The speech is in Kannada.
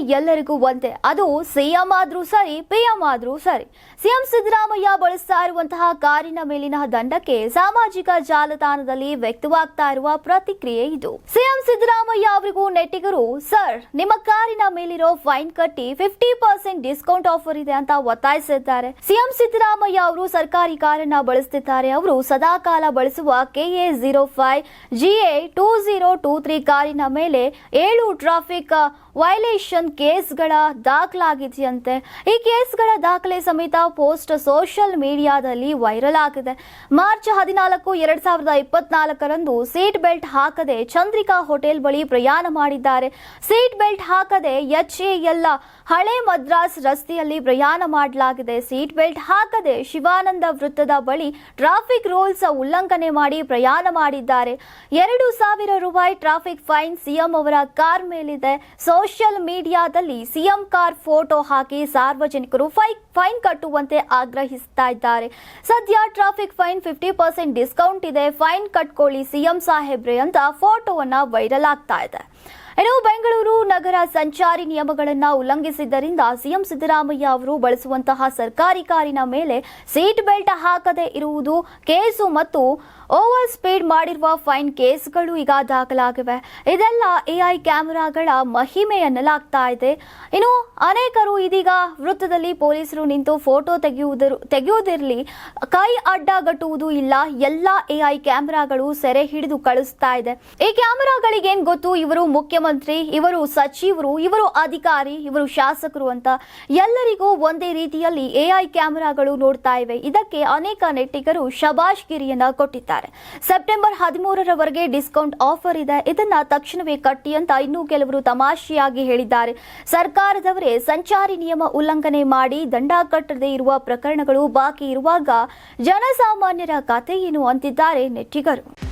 ಎಲ್ಲರಿಗೂ ಒಂದೇ. ಅದು ಸಿಎಂ ಆದ್ರೂ ಸರಿ ಪಿಎಂ ಆದ್ರೂ ಸರಿ. ಸಿಎಂ ಸಿದ್ದರಾಮಯ್ಯ ಬಳಸ್ತಾ ಇರುವಂತಹ ಕಾರಿನ ಮೇಲಿನ ದಂಡಕ್ಕೆ ಸಾಮಾಜಿಕ ಜಾಲತಾಣದಲ್ಲಿ ವ್ಯಕ್ತವಾಗ್ತಾ ಇರುವ ಪ್ರತಿಕ್ರಿಯೆ ಇದು. ಸಿಎಂ ಸಿದ್ದರಾಮಯ್ಯ ಅವರಿಗೂ ನೆಟ್ಟಿಗರು, ಸರ್, ನಿಮ್ಮ ಕಾರಿನ ಮೇಲಿರೋ ಫೈನ್ ಕಟ್ಟಿ ಫಿಫ್ಟಿ ಪರ್ಸೆಂಟ್ ಡಿಸ್ಕೌಂಟ್ ಆಫರ್ ಇದೆ ಅಂತ ಒತ್ತಾಯಿಸಿದ್ದಾರೆ. ಸಿಎಂ ಸಿದ್ದರಾಮಯ್ಯ ಅವರು ಸರ್ಕಾರಿ ಕಾರನ್ನ ಬಳಸುತ್ತಿದ್ದಾರೆ ಅವರು ಸದಾಕಾಲ ಬಳಸುವ K A zero five G A two zero two three ಕಾರಿನ ಮೇಲೆ ಏಳು ಟ್ರಾಫಿಕ್ ವೈಲೇಷನ್ ಕೇಸ್ಗಳ ದಾಖಲಾಗಿದೆಯಂತೆ. ಈ ಕೇಸ್ಗಳ ದಾಖಲೆ ಸಮೇತ ಪೋಸ್ಟ್ ಸೋಷಿಯಲ್ ಮೀಡಿಯಾದಲ್ಲಿ ವೈರಲ್ ಆಗಿದೆ. ಮಾರ್ಚ್ ಹದಿನಾಲ್ಕು, ಎರಡ್ ಸಾವಿರದ ಇಪ್ಪತ್ನಾಲ್ಕರಂದು ಸೀಟ್ ಬೆಲ್ಟ್ ಹಾಕದೆ ಚಂದ್ರಿಕಾ ಹೋಟೆಲ್ ಬಳಿ ಪ್ರಯಾಣ ಮಾಡಿದ್ದಾರೆ. ಸೀಟ್ ಬೆಲ್ಟ್ ಹಾಕದೆ ಎಚ್ ಎಲ್ ಹಳೆ ಮದ್ರಾಸ್ ರಸ್ತೆಯಲ್ಲಿ ಪ್ರಯಾಣ ಮಾಡಲಾಗಿದೆ. ಸೀಟ್ ಬೆಲ್ಟ್ ಹಾಕದೆ ಶಿವಾನಂದ ವೃತ್ತದ ಬಳಿ ಟ್ರಾಫಿಕ್ ರೂಲ್ಸ್ ಉಲ್ಲಂಘನೆ ಮಾಡಿ ಪ್ರಯಾಣ ಮಾಡಿದ್ದಾರೆ. ಎರಡು ಸಾವಿರ ರೂಪಾಯಿ ಟ್ರಾಫಿಕ್ ಫೈನ್ ಸಿಎಂ ಅವರ ಕಾರ್ ಮೇಲಿದೆ. ಸೋಷಿಯಲ್ ಮೀಡಿಯಾದಲ್ಲಿ ಸಿಎಂ ಕಾರ್ ಫೋಟೋ ಹಾಕಿ ಸಾರ್ವಜನಿಕರು ಫೈ, ಫೈನ್ ಕಟ್ಟುವಂತೆ ಆಗ್ರಹಿಸ್ತಾ ಇದ್ದಾರೆ. ಸದ್ಯ traffic fine fifty percent discount ಇದೆ. ಫೈನ್ ಕಟ್ಕೊಳ್ಳಿ ಸಿಎಂ ಸಾಹೇಬ್ರೆ ಅಂತ ಫೋಟೋವನ್ನ ವೈರಲ್ ಆಗ್ತಾ ಇದೆ. ಇನ್ನು ಬೆಂಗಳೂರು ನಗರ ಸಂಚಾರಿ ನಿಯಮಗಳನ್ನು ಉಲ್ಲಂಘಿಸಿದ್ದರಿಂದ ಸಿಎಂ ಸಿದ್ದರಾಮಯ್ಯ ಅವರು ಬಳಸುವಂತಹ ಸರ್ಕಾರಿ ಕಾರಿನ ಮೇಲೆ ಸೀಟ್ ಬೆಲ್ಟ್ ಹಾಕದೇ ಇರುವುದು ಕೇಸು ಮತ್ತು ಓವರ್ ಸ್ಪೀಡ್ ಮಾಡಿರುವ ಫೈನ್ ಕೇಸ್ಗಳು ಈಗ ದಾಖಲಾಗಿವೆ. ಇದೆಲ್ಲ ಎಐ ಕ್ಯಾಮೆರಾಗಳ ಮಹಿಮೆ ಎನ್ನಲಾಗ್ತಾ ಇದೆ. ಇನ್ನು ಅನೇಕರು ಇದೀಗ ವೃತ್ತದಲ್ಲಿ ಪೊಲೀಸರು ನಿಂತು ಫೋಟೋ ತೆಗೆಯುವುದರು, ತೆಗೆಯುವುದಿರಲಿ, ಕೈ ಅಡ್ಡಗಟ್ಟುವುದು ಇಲ್ಲ. ಎಲ್ಲ ಎಐ ಕ್ಯಾಮೆರಾಗಳು ಸೆರೆ ಹಿಡಿದು ಕಳಿಸ್ತಾ ಇದೆ. ಈ ಕ್ಯಾಮೆರಾಗಳಿಗೇನ್ ಗೊತ್ತು? ಇವರು ಮುಖ್ಯಮಂತ್ರಿ ಇವರು ಸಚಿವರು, ಇವರು ಅಧಿಕಾರಿ, ಇವರು ಶಾಸಕರು ಅಂತ ಎಲ್ಲರಿಗೂ ಒಂದೇ ರೀತಿಯಲ್ಲಿ ಎಐ ಕ್ಯಾಮೆರಾಗಳು ನೋಡ್ತಾ ಇವೆ. ಇದಕ್ಕೆ ಅನೇಕ ನೆಟ್ಟಿಗರು ಶಬಾಷ್ಗಿರಿಯನ್ನ ಕೊಟ್ಟಿದ್ದಾರೆ. ಸೆಪ್ಟೆಂಬರ್ ಹದಿಮೂರರವರೆಗೆ ಡಿಸ್ಕೌಂಟ್ ಆಫರ್ ಇದೆ. ಇದನ್ನ ತಕ್ಷಣವೇ ಕಟ್ಟಿ ಅಂತ ಇನ್ನೂ ಕೆಲವರು ತಮಾಷೆಯಾಗಿ ಹೇಳಿದ್ದಾರೆ. ಸರ್ಕಾರದವರೇ ಸಂಚಾರಿ ನಿಯಮ ಉಲ್ಲಂಘನೆ ಮಾಡಿ ದಂಡ ಕಟ್ಟದೇ ಇರುವ ಪ್ರಕರಣಗಳು ಬಾಕಿ ಇರುವಾಗ ಜನಸಾಮಾನ್ಯರ ಕಥೆ ಏನು ಅಂತಿದ್ದಾರೆ ನೆಟ್ಟಿಗರು.